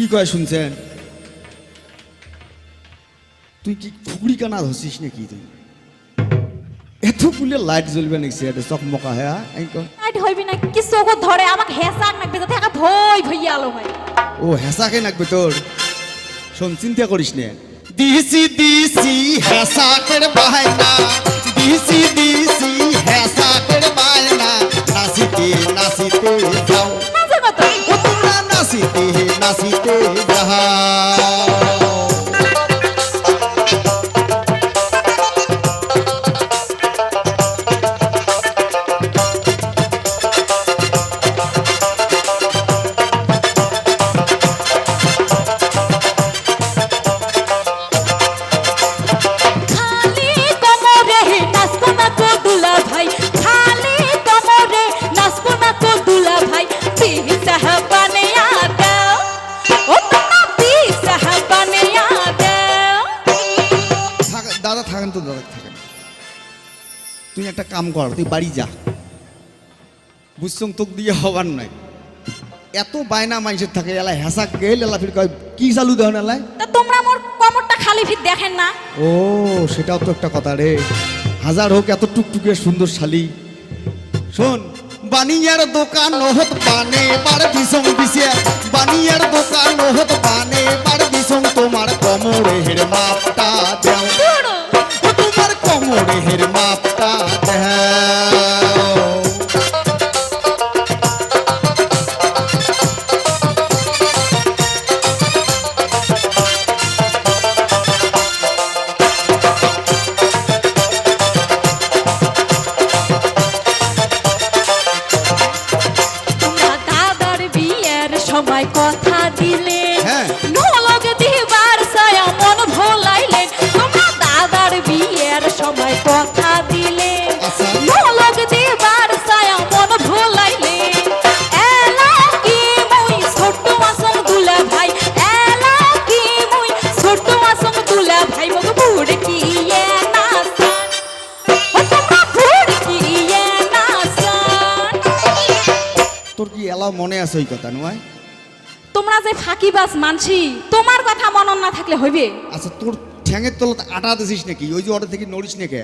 কি কয় শুনছেন? তুই কি ফুকড়ি কানা ধরছিস নাকি তুই? এত গুলে লাইট জ্বলবে নাকি এটা চকমকা হ্যাঁ লাইট হইবি না কি চোখত ধরে আমাকে হেসাক নাকবে যাতে একা ধই ভইয়া আলো হয়। ও হেসাকে নাকবে তোর শোন চিন্তা করিস নে? দিসি দিসি হেসাকের বাহানা। দিসি দিসি হেসাকের তুই একটা কাম কর তুই বাড়ি যা। বুঝছং তোক দিয়ে হবার নয় এত বায়না মানুষের থাকে এলা হেসা গেল এলা ফির কয় কি চালু দেন এলায় তা তোমরা মোর কমরটা খালি ফির দেখেন না। ও সেটাও তো একটা কথা রে। হাজার হোক এত টুকটুকে সুন্দর শালি। শোন বানিয়ার দোকান হত পানে বার বিসং বিসে বানিয়ার দোকান হত পানে বার বিসং তোমার কমরে হের মাপটা দেও। পুরো হের মাপটা সময় কথা সময় কথা দিলে। দিবার ছায়া মন ভোলাইলে। এলা কি মুই ছোট্ট মাসম দুলা ভাই এলা কি মুই ছোট্ট মাসম দুলা ভাই মগ বুড় কি এ নাসান ও তোমরা বুড় কি এ নাসান তোর কি এলা মনে আছে ওই কথা নয় তোমরা যে ফাঁকিবাজ মানছি তোমার কথা মনন না থাকলে হইবে। আচ্ছা তোর ঠ্যাঙের তলত আটা দিছিস নাকি? ওই যে ওটা থেকে নড়িস নাকি?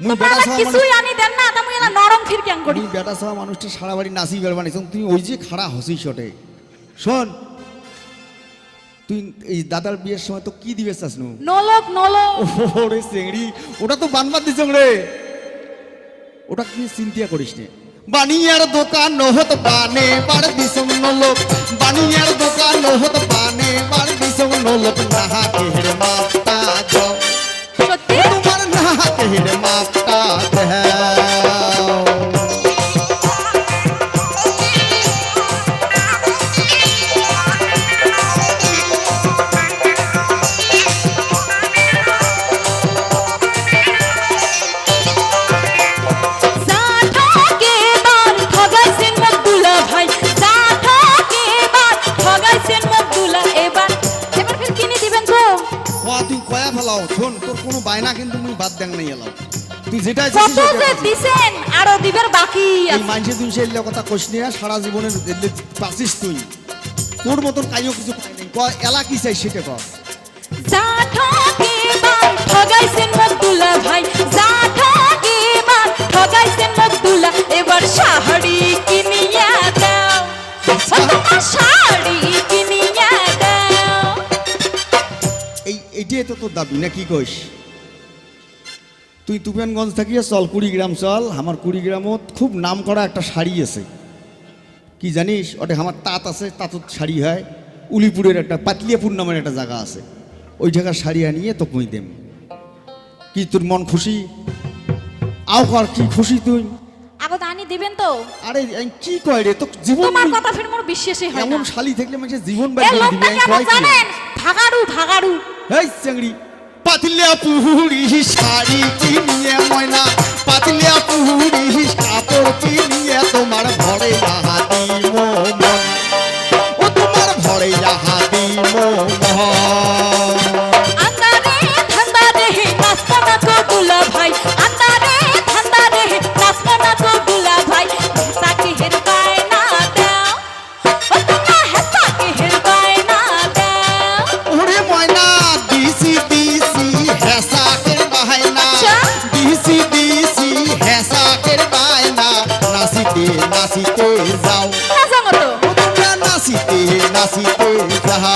মুই বেটা সহ কিছুই আনি দেন না তুমি এলা নরম ফির কেন করি? আমি বেটা সহ মানুষটা সারা বাড়ি নাচি বের বানাইছ তুই ওই যে খাড়া হসিস ওটে শোন তুই এই দাদার বিয়ের সময় তো কি দিবে চাস নু? নলক নলক। ওরে চেংড়ি ওটা তো বানবাদ দিছ রে। ওটা কি চিন্তা করিস নে? বানিয়ার দোকান নহত পানে বার দিসং নলক। বানিয়ার দোকান নহত পানে বার দিসং নলক নাহা কেহের কয়া শোন তোর কোনো বায়না কিন্তু মুই বাদ দেন নাই এলাও। তুই যেটা কত যে। দিছেন আরও দিবার বাকি এই মানুষে তুই সেই কথা কোশ নিয়া সারা জীবনের দিল্লি পাসিস তুই। তোর মতন কাইও কিছু পাই নাই। ক এলা কি চাই সেটা কর জাঠাকে বান ঠগাইছেন মকদুলা ভাই। এই এইটাই তো তোর দাবি না কি কইস? তুই তুফানগঞ্জ থাকিয়ে চল কুড়িগ্রাম চল। আমার কুড়িগ্রামত খুব নাম করা একটা শাড়ি আছে। কি জানিস? ওটা আমার তাঁত আছে তাঁতত শাড়ি হয়। উলিপুরের একটা পাতলিয়াপুর নামের একটা জায়গা আছে। ওই জায়গার শাড়ি আনিয়ে তো কই দেম। কি তোর মন খুশি? আও কর কি খুশি তুই? আগত আনি দিবেন তো। আরে কি কয় রে? তো জীবন তোমার কথা ফির মোর বিশ্বাসই হয় না। এমন শালি থাকলে মানুষের জীবন বাইরে দিবি জানেন? ভাগাড়ু ভাগাড়ু। এই চেংড়ি। পাতলিয়া পুহুরি শাড়ি কিনিয়ে ময়না। नासी के कहा